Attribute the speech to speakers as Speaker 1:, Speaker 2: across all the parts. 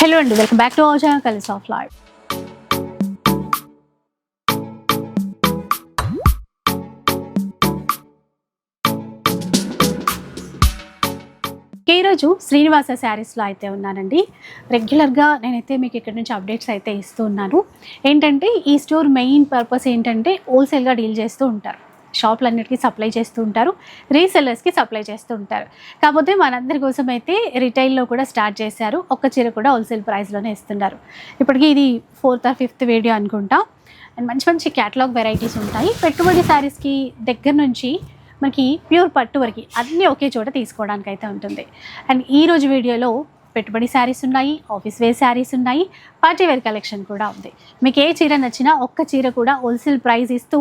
Speaker 1: Hello అండి welcome back to our colours of life ఈరోజు శ్రీనివాస శారీస్లో అయితే ఉన్నానండి. రెగ్యులర్గా నేనైతే మీకు ఇక్కడ నుంచి అప్డేట్స్ అయితే ఇస్తూ ఉన్నాను. ఏంటంటే ఈ స్టోర్ మెయిన్ పర్పస్ ఏంటంటే హోల్సేల్గా డీల్ చేస్తూ ఉంటారు. షాపులన్నిటికీ సప్లై చేస్తూ ఉంటారు. రీసెల్లర్స్కి సప్లై చేస్తూ ఉంటారు. కాకపోతే మనందరి కోసం అయితే రిటైల్లో కూడా స్టార్ట్ చేశారు. ఒక్క చీర కూడా హోల్సేల్ ప్రైస్లోనే ఇస్తున్నారు. ఇప్పటికీ ఇది ఫోర్త్ ఆర్ ఫిఫ్త్ వీడియో అనుకుంటా. అండ్ మంచి మంచి క్యాటలాగ్ వెరైటీస్ ఉంటాయి. పెట్టుబడి శారీస్కి దగ్గర నుంచి మనకి ప్యూర్ పట్టు వరకు అన్నీ ఒకే చోట తీసుకోవడానికి అయితే ఉంటుంది. అండ్ ఈ రోజు వీడియోలో పెట్టుబడి శారీస్ ఉన్నాయి ఆఫీస్ వేర్ శారీస్ ఉన్నాయి పార్టీ వేర్ కలెక్షన్ కూడా ఉంది. మీకు ఏ చీర నచ్చినా ఒక్క చీర కూడా హోల్సేల్ ప్రైస్ ఇస్తూ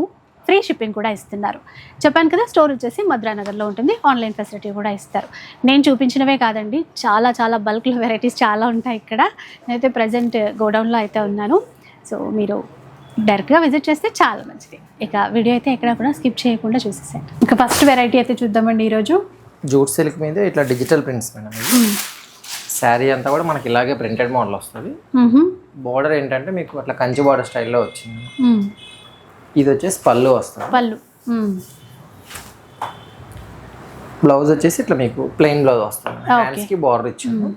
Speaker 1: ఫ్రీ షిప్పింగ్ కూడా ఇస్తున్నారు. చెప్పాను కదా స్టోర్ వచ్చేసి మద్రానగర్లో ఉంటుంది. ఆన్లైన్ ఫెసిలిటీ కూడా ఇస్తారు. నేను చూపించినవే కాదండి. చాలా చాలా బల్క్లో వెరైటీస్ చాలా ఉంటాయి ఇక్కడ. నేనైతే ప్రజెంట్ గోడౌన్లో అయితే ఉన్నాను. సో మీరు డైరెక్ట్గా విజిట్ చేస్తే చాలా మంచిది. ఇక వీడియో అయితే ఎక్కడ కూడా స్కిప్ చేయకుండా చూసేసాను ఇంకా ఫస్ట్ వెరైటీ అయితే చూద్దామండి ఈరోజు.
Speaker 2: జూట్ సిల్క్ మీద ఇట్లా డిజిటల్ ప్రింట్స్ మేడం శారీ అంతా కూడా మనకి ఇలాగే ప్రింటెడ్ మోడల్ వస్తుంది. బోర్డర్ ఏంటంటే మీకు అట్లా కంచి బార్డర్ స్టైల్లో వచ్చింది. ఇది వచ్చేసి పళ్ళు వస్తుంది.
Speaker 1: పళ్ళు.
Speaker 2: బ్లౌజ్ వచ్చేసి ఇట్లా మీకు ప్లెయిన్ బ్లౌజ్ వస్తుంది. హ్యాండ్స్కి బార్డర్ ఇచ్చింది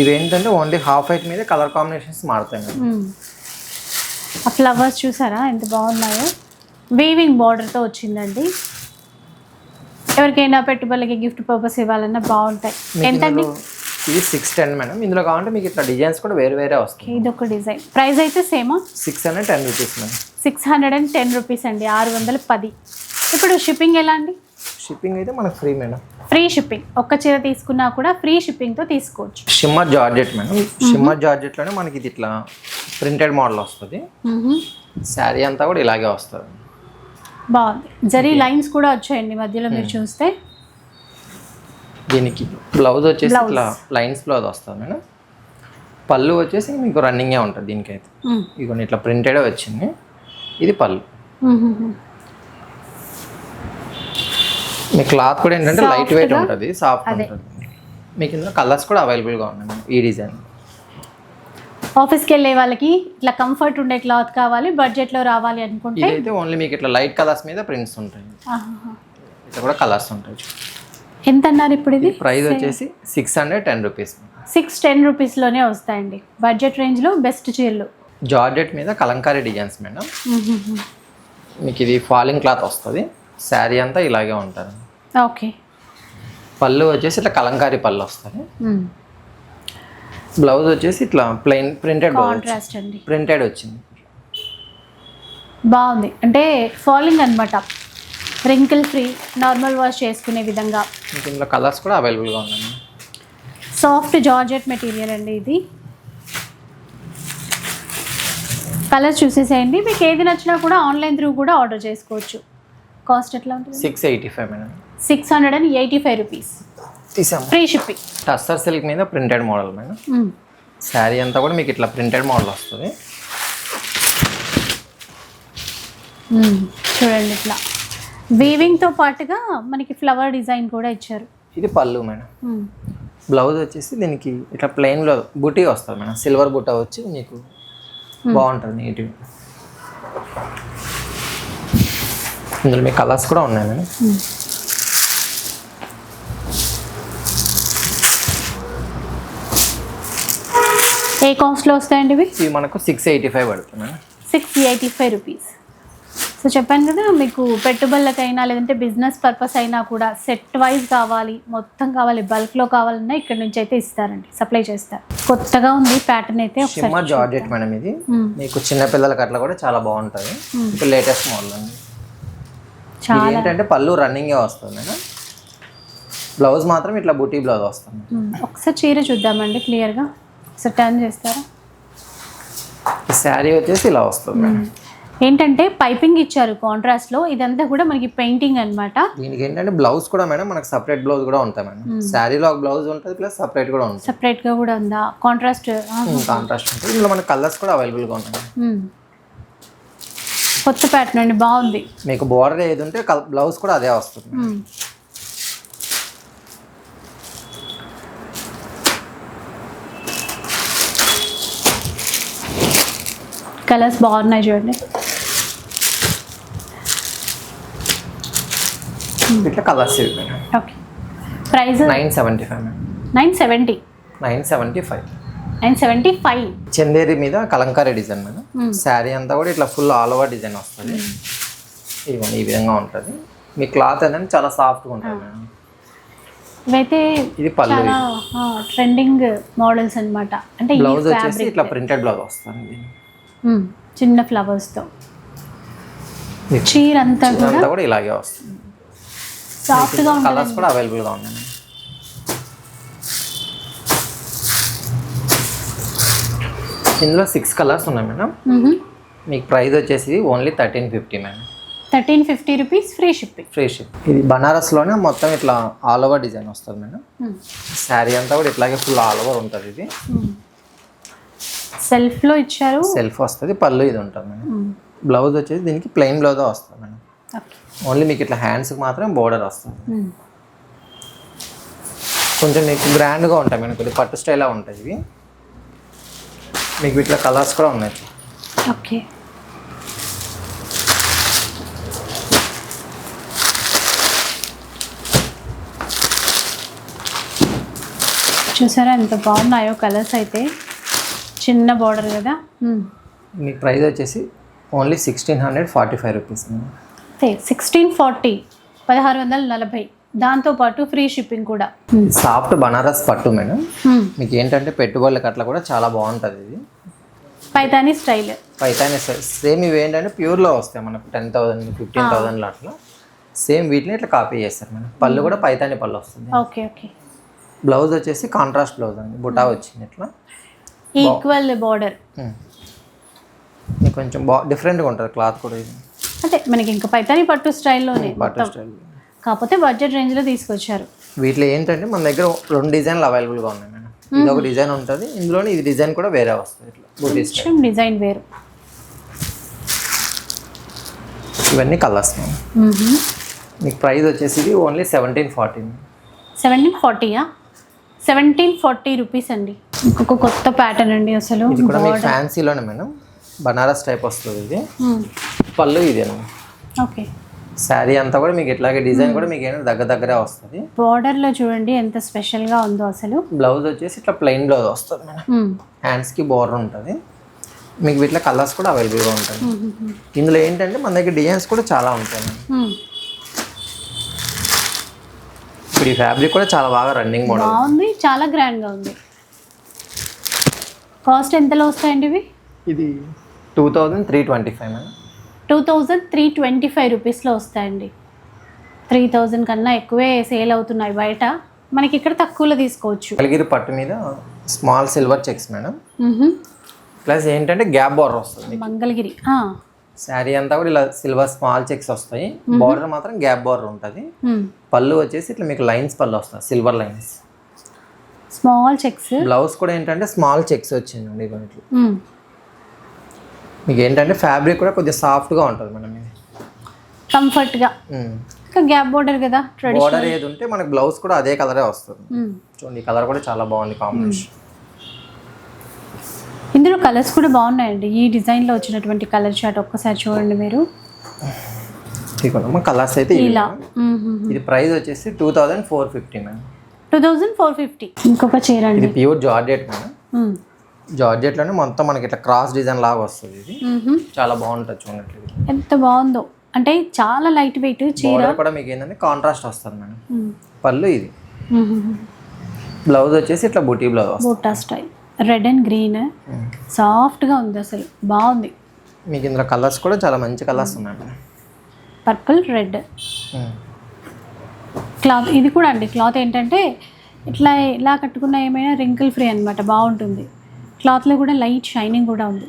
Speaker 2: ఇవి ఏంటంటే ఓన్లీ హాఫ్ వైట్ మీద కలర్ కాంబినేషన్స్ మారుతాయి.
Speaker 1: ఆ ఫ్లవర్స్ చూసారా? ఎంత బాగున్నాయో. వీవింగ్ బార్డర్తో వచ్చిందండి. ఎవరికైనా పెట్టుబడులకి గిఫ్ట్ పర్పస్ ఇవ్వాలన్నా బాగుంటాయి. ఎంతండి?
Speaker 2: ఇది సిక్స్ టెన్ మేడం ఇందులో కావాలంటే మీకు ఇట్లా డిజైన్స్ కూడా వేరే వేరే వస్తాయి.
Speaker 1: ఇది ఒక డిజైన్ ప్రైస్ అయితే సేమా
Speaker 2: six hundred ten rupees madam
Speaker 1: six hundred and ten rupees అండి. ఆరు వందల పది. ఇప్పుడు షిప్పింగ్ ఎలా అండి?
Speaker 2: షిప్పింగ్ అయితే మనకు ఫ్రీ మేడం
Speaker 1: ఫ్రీ షిప్పింగ్ ఒక్క చీర తీసుకున్నా కూడా ఫ్రీ షిప్పింగ్తో తీసుకోవచ్చు.
Speaker 2: షిమ్మర్ జార్జెట్ మేడం షిమ్మర్ జార్జెట్లోనే మనకి ఇది ఇట్లా ప్రింటెడ్ మోడల్ వస్తుంది. శారీ అంతా కూడా ఇలాగే వస్తుంది.
Speaker 1: బాగుంది. జరీ లైన్స్ కూడా వచ్చాయండి మధ్యలో మీరు చూస్తే.
Speaker 2: దీనికి బ్లౌజ్ వచ్చేసి. ఇట్లా లైన్స్ బ్లౌజ్ వస్తుంది మేడం పళ్ళు వచ్చేసి మీకు రన్నింగే ఉంటుంది దీనికైతే. ఇగోండి ఇట్లా ప్రింటెడే వచ్చింది ఇది పళ్ళు. మీ క్లాత్ కూడా ఏంటంటే లైట్ వెయిట్? ఉంటుంది సాఫ్ట్. ఉంటుంది మీకు ఇందులో కలర్స్ కూడా అవైలబుల్గా ఉన్నాయి ఈ డిజైన్
Speaker 1: ఆఫీస్కి వెళ్ళే వాళ్ళకి ఇట్లా కంఫర్ట్ ఉండే క్లాత్ కావాలి బడ్జెట్లో రావాలి అనుకుంటే
Speaker 2: ఓన్లీ మీకు ఇట్లా లైట్ కలర్స్ మీద ప్రింట్స్ ఉంటాయి. ఇట్లా కూడా కలర్స్ ఉంటాయి
Speaker 1: ఎంత అన్నారు ఇప్పుడు ఇది?
Speaker 2: ప్రైస్ వచ్చేసి six hundred ten rupees.
Speaker 1: Six ten రూపీస్లోనే వస్తాయండి. బడ్జెట్ రేంజ్లో బెస్ట్ చీరలు.
Speaker 2: జార్జెట్ మీద కలంకారీ డిజైన్స్ మేడం. మీకు ఇది ఫాలింగ్ క్లాత్ వస్తుంది. శారీ అంతా ఇలాగే ఉంటుంది.
Speaker 1: ఓకే.
Speaker 2: పళ్ళు వచ్చేసి ఇట్లా కలంకారీ పళ్ళు వస్తుంది. బ్లౌజ్ వచ్చేసి ఇట్లా ప్లెయిన్ ప్రింటెడ్
Speaker 1: కాంట్రాస్ట్ అండి.
Speaker 2: ప్రింటెడ్ వచ్చింది.
Speaker 1: బాగుంది. అంటే ఫాలింగ్ అనమాట రింకిల్ ఫ్రీ నార్మల్ వాష్ చేసుకునే విధంగా.
Speaker 2: ఇందులో కలర్స్ కూడా అవైలబుల్గా ఉన్నాయి.
Speaker 1: సాఫ్ట్ జార్జెట్ మెటీరియల్ అండి ఇది. కలర్స్ చూసేసేయండి. మీకు ఏది నచ్చినా కూడా ఆన్లైన్ త్రూ కూడా ఆర్డర్ చేసుకోవచ్చు. కాస్ట్ ఎట్లా ఉంటుంది?
Speaker 2: Six eighty five madam.
Speaker 1: Six hundred and eighty five rupees
Speaker 2: తీసాము.
Speaker 1: ఫ్రీ షిప్పింగ్
Speaker 2: టస్సర్ సిల్క్ మీద ప్రింటెడ్ మోడల్ మేడం. శారీ అంతా కూడా మీకు ఇట్లా ప్రింటెడ్ మోడల్ వస్తుంది.
Speaker 1: చూడండి ఇట్లా. వీవింగ్తో పాటుగా మనకి ఫ్లవర్ డిజైన్ కూడా ఇచ్చారు.
Speaker 2: ఇది పళ్ళు మేడం. బ్లౌజ్ వచ్చేసి దీనికి ఇట్లా ప్లెయిన్లో బుటీ వస్తుంది మేడం. సిల్వర్ బుట్ట వచ్చి మీకు బాగుంటుంది నీట్గా ఇందులో మీ కలర్స్ కూడా ఉన్నాయి మేడం.
Speaker 1: ఏ కాస్ట్లో వస్తాయండి ఇవి?
Speaker 2: ఇవి మనకు సిక్స్ ఎయిటీ ఫైవ్ పడుతుంది madam.
Speaker 1: Six eighty five rupees so చెప్పాను కదా మీకు పెట్టుబడులకైనా లేదంటే బిజినెస్ పర్పస్ అయినా కూడా సెట్ వైజ్ కావాలి మొత్తం కావాలి బల్క్లో కావాలన్నా ఇక్కడ నుంచి అయితే ఇస్తారండి సప్లై చేస్తారు. కొత్తగా ఉంది ప్యాటర్న్ అయితే
Speaker 2: జార్జెట్ మేడం ఇది. మీకు చిన్న పిల్లలకి అట్లా కూడా చాలా బాగుంటుంది ఇప్పుడు లేటెస్ట్ మోడల్ అండి.
Speaker 1: చాలా.
Speaker 2: ఏంటంటే పళ్ళు రన్నింగే వస్తుంది మేడం. బ్లౌజ్ మాత్రం ఇట్లా బుటీ బ్లౌజ్ వస్తుంది.
Speaker 1: ఒకసారి చీర చూద్దామండి క్లియర్గా. ఒకసారి టర్న్ చేస్తారా?
Speaker 2: శారీ వచ్చేసి ఇలా వస్తుంది మేడం.
Speaker 1: ఏంటంటే పైపింగ్ ఇచ్చారు కాంట్రాస్ట్లో. ఇదంతా కూడా మనకి పెయింటింగ్ అనమాట
Speaker 2: దీనికి ఏంటంటే బ్లౌజ్ కూడా మేడం మనకి సపరేట్ బ్లౌజ్ కూడా ఉంటాయి మేడం. శారీలో ఒక బ్లౌజ్ ఉంటుంది ప్లస్ సపరేట్ కూడా ఉంటుంది.
Speaker 1: సెపరేట్గా కూడా ఉందా? కాంట్రాస్ట్
Speaker 2: కాంట్రాస్ట్ ఉంటుంది. ఇందులో మన కలర్స్ కూడా అవైలబుల్గా ఉన్నాయి.
Speaker 1: కొత్త ప్యాటర్న్ అండి బాగుంది.
Speaker 2: మీకు బోర్డర్ ఏది ఉంటే బ్లౌజ్ కూడా అదే వస్తుంది.
Speaker 1: కలర్స్ బాగున్నాయి చూడండి.
Speaker 2: ఇట్లా కలర్స్ ఇవి
Speaker 1: okay price
Speaker 2: nine seventy five
Speaker 1: nine seventy?
Speaker 2: Nine seventy five.
Speaker 1: Nine seventy five.
Speaker 2: Chanderi మీద Kalamkari design madam
Speaker 1: Hmm.
Speaker 2: Sari అంతా కూడా ఇట్లా ఫుల్ ఆల్ ఓవర్ డిజైన్ వస్తుంది. ఇదిగోండి ఈ విధంగా ఉంటుంది. మీ క్లాత్ అనేది చాలా సాఫ్ట్గా ఉంటుంది మేడం
Speaker 1: ఇవైతే
Speaker 2: ఇది పళ్ళు
Speaker 1: ట్రెండింగ్ మోడల్స్ అన్నమాట. అంటే
Speaker 2: బ్లౌజ్ వచ్చేసి ఇట్లా ప్రింటెడ్ బ్లౌజ్ వస్తుంది.
Speaker 1: చిన్న ఫ్లవర్స్తో చీర అంతా కూడా
Speaker 2: ఇలాగే వస్తుంది.
Speaker 1: సాఫ్ట్గా
Speaker 2: కలర్స్ కూడా అవైలబుల్గా ఉన్నాయి. ఇందులో సిక్స్ కలర్స్ ఉన్నాయి మేడం మీకు ప్రైస్ వచ్చేసి only thirteen fifty madam
Speaker 1: thirteen fifty rupees free shipping.
Speaker 2: Free ship ఇది బనారస్లోనే మొత్తం ఇట్లా ఆల్ ఓవర్ డిజైన్ వస్తుంది మేడం శారీ అంతా కూడా ఇట్లాగే ఫుల్ ఆల్ ఓవర్ ఉంటుంది ఇది.
Speaker 1: సెల్ఫ్లో ఇచ్చారు.
Speaker 2: సెల్ఫ్ వస్తుంది పళ్ళు ఇది ఉంటుంది మేడం బ్లౌజ్ వచ్చేసి దీనికి ప్లెయిన్ బ్లౌజ్ వస్తుంది మేడం ఓన్లీ మీకు ఇట్లా హ్యాండ్స్కి మాత్రం బోర్డర్ వస్తుంది. కొంచెం మీకు గ్రాండ్గా ఉంటాయి మేడం కొద్దిగా పట్టు స్టైల్గా ఉంటాయి ఇవి. మీకు ఇట్లా కలర్స్ కూడా ఉన్నాయి.
Speaker 1: ఓకే చూసారా ఎంత బాగున్నాయో కలర్స్ అయితే. చిన్న బార్డర్ కదా. మ్మ్.
Speaker 2: మీకు ప్రైస్ వచ్చేసి only sixteen hundred forty five rupees
Speaker 1: sixteen forty పదహారు వందల నలభై. దాంతోపాటు ఫ్రీ షిప్పింగ్ కూడా.
Speaker 2: సాఫ్ట్ బనారస్ పట్టు మేడం
Speaker 1: మ్మ్.
Speaker 2: మీకు ఏంటంటే పెట్టుబడులకు అట్లా కూడా చాలా బాగుంటుంది ఇది.
Speaker 1: పైతానీ స్టైల్.
Speaker 2: పైతానే సేమ్ ఇవి ఏంటంటే ప్యూర్లో వస్తాయి మనకు టెన్ థౌసండ్ ఫిఫ్టీన్ థౌసండ్లో అట్లా. సేమ్ వీటిని ఇట్లా కాపీ చేస్తారు మేడం పళ్ళు కూడా పైతాని పళ్ళు వస్తుంది.
Speaker 1: ఓకే ఓకే
Speaker 2: బ్లౌజ్ వచ్చేసి కాంట్రాస్ట్ బ్లౌజ్ అండి. బుటా వచ్చింది ఇట్లా.
Speaker 1: ఈక్వల్ బార్డర్
Speaker 2: కొంచెం బా డిఫరెంట్గా ఉంటుంది క్లాత్ కూడా ఇది.
Speaker 1: అంటే మనకి ఇంకా పైతానీ పట్టు స్టైల్లోనే కాకపోతే బడ్జెట్ రేంజ్లో తీసుకొచ్చారు.
Speaker 2: వీటిలో ఏంటంటే మన దగ్గర రెండు డిజైన్లు అవైలబుల్గా ఉన్నాయి మేడం. ఇది ఒక డిజైన్ ఉంటుంది ఇందులోనే ఇది డిజైన్ కూడా వేరే వస్తుంది ఇట్లా
Speaker 1: డిజైన్ వేరు.
Speaker 2: ఇవన్నీ కలర్స్ మీకు ప్రైస్ వచ్చేసి ఇది ఓన్లీ సెవెంటీన్ ఫార్టీ
Speaker 1: సెవెంటీన్ ఫార్టీయా సెవెంటీన్ ఫార్టీ రూపీస్ అండి. ఇంకొక కొత్త ప్యాటర్న్ అండి అసలు.
Speaker 2: ఇది కూడా మీకు ఫ్యాన్సీలోనే మేడం. బనారస్ టైప్ వస్తుంది ఇది. పళ్ళు ఇది
Speaker 1: ఓకే.
Speaker 2: శారీ అంతా కూడా మీకు ఇట్లాగే డిజైన్ కూడా మీకు ఏంటంటే దగ్గర దగ్గరే వస్తుంది.
Speaker 1: బార్డర్లో చూడండి ఎంత స్పెషల్గా ఉందో అసలు.
Speaker 2: బ్లౌజ్ వచ్చేసి ఇట్లా ప్లెయిన్ బ్లౌజ్ వస్తుంది మేడం.
Speaker 1: మ్మ్.
Speaker 2: హ్యాండ్స్కి బోర్డర్ ఉంటుంది. మీకు వీటిలో కలర్స్ కూడా అవైలబుల్గా ఉంటాయి. ఇందులో ఏంటంటే మన దగ్గర డిజైన్స్ కూడా చాలా ఉంటాయి. ఇప్పుడు ఈ ఫ్యాబ్రిక్ కూడా చాలా బాగా రన్నింగ్ మోడల్
Speaker 1: బాగుంది చాలా గ్రాండ్గా ఉంది. కాస్ట్ ఎంతలో వస్తాయండి ఇవి?
Speaker 2: ఇది two thousand three twenty five madam.
Speaker 1: Two thousand three twenty five రూపీస్లో వస్తాయండి. త్రీ థౌజండ్ కన్నా ఎక్కువే సేల్ అవుతున్నాయి బయట. మనకి ఇక్కడ తక్కువలో తీసుకోవచ్చు.
Speaker 2: కలిగిరి పట్టు మీద small silver checks madam. Plus ఏంటంటే గ్యాప్ బార్డర్ వస్తుంది
Speaker 1: మంగళగిరి.
Speaker 2: శారీ అంతా కూడా ఇలా సిల్వర్ స్మాల్ చెక్స్ వస్తాయి. బార్డర్ మాత్రం గ్యాప్ బార్డర్ ఉంటుంది. పళ్ళు వచ్చేసి ఇట్లా మీకు లైన్స్ పళ్ళు వస్తాయి silver lines.
Speaker 1: Small checks.
Speaker 2: Blouse కూడా ఏంటంటే స్మాల్ చెక్స్ వచ్చిందండి ఇట్లా. మీకు ఏంటంటే ఫ్యాబ్రిక్ కూడా కొద్దిగా సాఫ్ట్గా ఉంటుంది మేడం ఇది.
Speaker 1: కంఫర్ట్గా ఇంకా గ్యాప్ బోర్డర్ కదా? ట్రెడిషనల్
Speaker 2: బార్డర్ ఏది ఉంటే మనకి బ్లౌజ్ కూడా అదే కలరే వస్తుంది. చూడండి ఈ కలర్ కూడా చాలా బాగుంది కాంబినేషన్
Speaker 1: ఇందులో కలర్స్ కూడా బాగున్నాయండి. ఈ డిజైన్లో వచ్చినటువంటి కలర్ చార్ట్ ఒక్కసారి చూడండి మీరు.
Speaker 2: కలర్స్ అయితే
Speaker 1: ఇలా.
Speaker 2: ఇది ప్రైస్ వచ్చేసి two thousand four fifty madam
Speaker 1: two thousand four fifty ఇంకొక చీర అండి.
Speaker 2: ఇది ప్యూర్ జార్జెట్ మేడం
Speaker 1: మ్మ్.
Speaker 2: జార్జెట్లోనే మొత్తం మనకి ఇట్లా క్రాస్ డిజైన్ లాగా వస్తుంది ఇది. చాలా బాగుంటుంది చూడండి.
Speaker 1: ఎంత బాగుందో. అంటే చాలా లైట్ వెయిట్ చీర.
Speaker 2: కూడా మీకు ఏంటంటే కాంట్రాస్ట్ వస్తుంది మేడం. పళ్ళు ఇది. బ్లౌజ్ వచ్చేసి ఇట్లా బుటీ బ్లౌజ్
Speaker 1: బూటా స్టైల్. రెడ్ అండ్ గ్రీన్ సాఫ్ట్గా ఉంది అసలు. బాగుంది.
Speaker 2: మీకు ఇందులో కలర్స్ కూడా చాలా మంచి కలర్స్ ఉన్నాయి
Speaker 1: పర్పుల్ రెడ్ క్లాత్ ఇది కూడా అండి. క్లాత్ ఏంటంటే ఇట్లా ఇలా కట్టుకున్న ఏమైనా రింకిల్ ఫ్రీ అనమాట బాగుంటుంది. క్లాత్లో కూడా లైట్ షైనింగ్ కూడా ఉంది.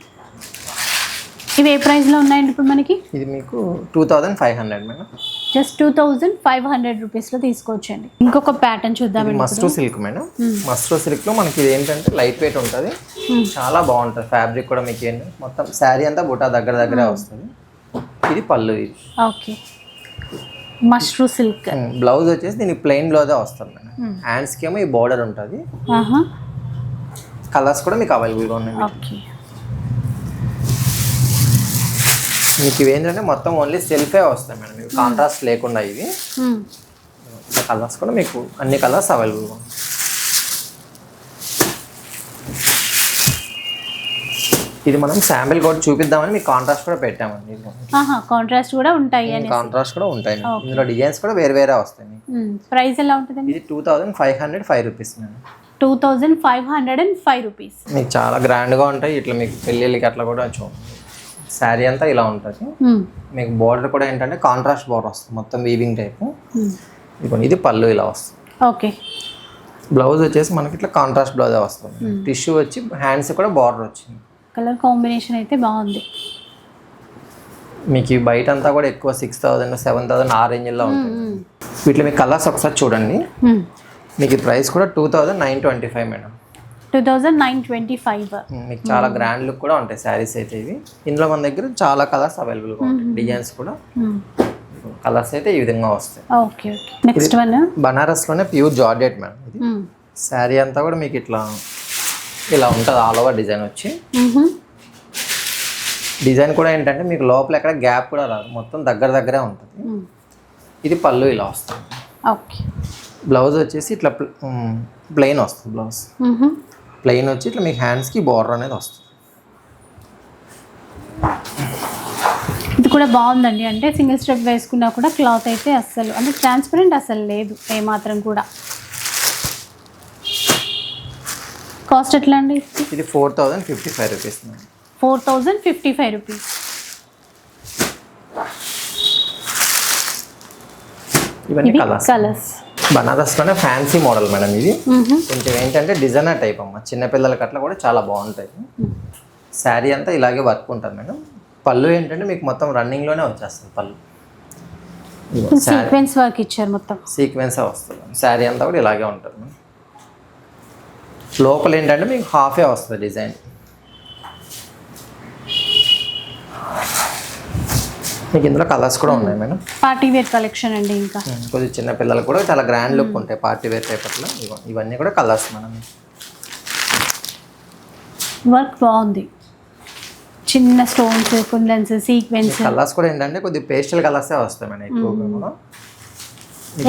Speaker 1: ఇవి ఏ ప్రైస్లో ఉన్నాయండి ఇప్పుడు మనకి?
Speaker 2: ఇది మీకు two thousand five hundred madam.
Speaker 1: Just two thousand five hundred రూపీస్లో తీసుకోవచ్చండి. ఇంకొక ప్యాటర్న్ చూద్దామండి
Speaker 2: మస్ట్రూ సిల్క్ మేడం. మస్ట్రూ సిల్క్లో మనకి ఇది ఏంటంటే లైట్ వెయిట్ ఉంటుంది. చాలా బాగుంటుంది. ఫ్యాబ్రిక్ కూడా మీకు ఏంటంటే మొత్తం శారీ అంతా బుటా దగ్గర దగ్గరే వస్తుంది. ఇది పళ్ళు ఇది.
Speaker 1: ఓకే. మష్రూ సిల్క్.
Speaker 2: బ్లౌజ్ వచ్చేసి దీనికి ప్లెయిన్ బ్లౌజే వస్తుంది మేడం. హ్యాండ్స్కి ఏమో ఈ బార్డర్ ఉంటుంది. కలర్స్ కూడా మీకు అవైలబుల్గా ఉన్నాయి
Speaker 1: ఓకే.
Speaker 2: మీకు ఇవి ఏంటంటే మొత్తం ఓన్లీ సెల్ఫే వస్తాయి మేడం. మీకు కాంట్రాస్ట్ లేకుండా ఇవి. కలర్స్ కూడా మీకు అన్ని కలర్స్ అవైలబుల్గా ఉంటాయి ఇది మనం శాంపిల్ కూడా చూపిద్దామని మీకు కాంట్రాస్ట్ కూడా పెట్టామండి.
Speaker 1: కాంట్రాస్ట్ కూడా ఉంటాయి
Speaker 2: కాంట్రాస్ట్ కూడా ఉంటాయి ఇందులో డిజైన్స్ కూడా వేరే వేరే వస్తాయి.
Speaker 1: ప్రైస్ ఎలా ఉంటుందండి?
Speaker 2: ఇది two thousand five hundred five rupees madam.
Speaker 1: Two thousand five hundred and five rupees.
Speaker 2: మీకు చాలా గ్రాండ్గా ఉంటాయి. ఇట్లా మీకు పెళ్ళిళ్ళకి అట్లా కూడా చూడండి శారీ అంతా ఇలా ఉంటుంది. మీకు బార్డర్ కూడా ఏంటంటే కాంట్రాస్ట్ బార్డర్ వస్తుంది. మొత్తం వీవింగ్ టైప్ ఇది పళ్ళు ఇలా వస్తుంది.
Speaker 1: ఓకే.
Speaker 2: బ్లౌజ్ వచ్చేసి మనకి ఇట్లా కాంట్రాస్ట్ బ్లౌజ్ వస్తుంది. టిష్యూ వచ్చి హ్యాండ్స్ కూడా బార్డర్ వచ్చింది.
Speaker 1: కలర్ కాంబినేషన్ అయితే బాగుంది.
Speaker 2: మీకు బయట అంతా కూడా ఎక్కువ సిక్స్ థౌసండ్ సెవెన్ థౌసండ్ ఆ రేంజ్లో ఉంటుంది వీటిలో మీకు కలర్స్ ఒకసారి చూడండి. మీకు ప్రైస్ కూడా two thousand nine twenty five madam.
Speaker 1: Two thousand nine twenty five.
Speaker 2: మీకు చాలా గ్రాండ్ లుక్ కూడా ఉంటాయి శారీస్ అయితే ఇవి. ఇందులో మన దగ్గర చాలా కలర్స్ అవైలబుల్గా ఉంటాయి డిజైన్స్ కూడా. కలర్స్ అయితే ఈ విధంగా వస్తాయి.
Speaker 1: Okay okay. నెక్స్ట్ వన్
Speaker 2: బనారస్లోనే ప్యూర్ జార్జెట్ మేడం ఇది. శారీ అంతా కూడా మీకు ఇట్లా ఇలా ఉంటుంది ఆల్ ఓవర్ డిజైన్ వచ్చి. డిజైన్ కూడా ఏంటంటే మీకు లోపల ఎక్కడ గ్యాప్ కూడా రాదు మొత్తం దగ్గర దగ్గరే ఉంటుంది. ఇది పళ్ళు ఇలా వస్తుంది
Speaker 1: ఓకే.
Speaker 2: బ్లౌజ్ వచ్చేసి ఇట్లా ప్లెయిన్ వస్తుంది బ్లౌజ్. ప్లెయిన్ వచ్చి ఇట్లా మీకు హ్యాండ్స్కి బార్డర్ అనేది వస్తుంది.
Speaker 1: ఇది కూడా బాగుందండి. అంటే సింగిల్ స్టెప్ వేసుకున్నా కూడా క్లాత్ అయితే అస్సలు అంటే ట్రాన్స్పరెంట్ అస్సలు లేదు ఏమాత్రం కూడా. కాస్ట్ ఎట్లా అండి?
Speaker 2: ఇది four thousand fifty five rupees
Speaker 1: four thousand fifty five rupees.
Speaker 2: ఇవన్నీ
Speaker 1: ఇవి
Speaker 2: కలర్స్
Speaker 1: కలర్స్
Speaker 2: బనారస్లోనే ఫ్యాన్సీ మోడల్ మేడం ఇది. కొంచెం ఏంటంటే డిజైనర్ టైప్ అమ్మ. చిన్నపిల్లలకి అట్లా కూడా చాలా బాగుంటాయి. శారీ అంతా ఇలాగే వర్క్ ఉంటుంది మేడం. పళ్ళు ఏంటంటే మీకు మొత్తం రన్నింగ్లోనే వచ్చేస్తుంది పళ్ళు.
Speaker 1: సీక్వెన్స్ వర్క్ ఇచ్చారు మొత్తం.
Speaker 2: సీక్వెన్సే వస్తుంది. శారీ అంతా కూడా ఇలాగే ఉంటుంది లోపల ఏంటంటే మీకు హాఫే వస్తుంది డిజైన్ మీకు ఇందులో కలర్స్ కూడా ఉన్నాయి మేడం
Speaker 1: పార్టీ వేర్ కలెక్షన్ అండి ఇంకా.
Speaker 2: కొద్దిగా చిన్న పిల్లలకు కూడా చాలా గ్రాండ్ లుక్ ఉంటాయి పార్టీ వేర్ పేపర్లో. ఇవన్నీ కూడా కలర్స్ మేడం
Speaker 1: వర్క్ బాగుంది. చిన్న స్టోన్స్ కుందన్స్ సీక్వెన్స్
Speaker 2: కలర్స్ కూడా ఏంటంటే కొద్దిగా పేస్టల్ కలర్సే వస్తాయి మేడం ఎక్కువగా కూడా.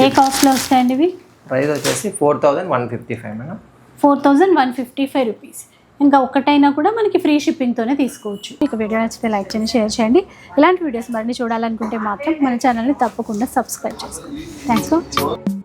Speaker 1: ఏ కాస్ట్లో వస్తాయండి ఇవి?
Speaker 2: ప్రైస్ వచ్చేసి four thousand one fifty five madam
Speaker 1: four thousand one fifty five rupees ఇంకా ఒక్కటైనా కూడా మనకి ఫ్రీ షిప్పింగ్తోనే తీసుకోవచ్చు. మీకు వీడియో నచ్చితే లైక్ చేయండి షేర్ చేయండి. ఇలాంటి వీడియోస్ మరిన్ని చూడాలనుకుంటే మాత్రం మన ఛానల్ని తప్పకుండా సబ్స్క్రైబ్ చేసుకోండి. Thanks for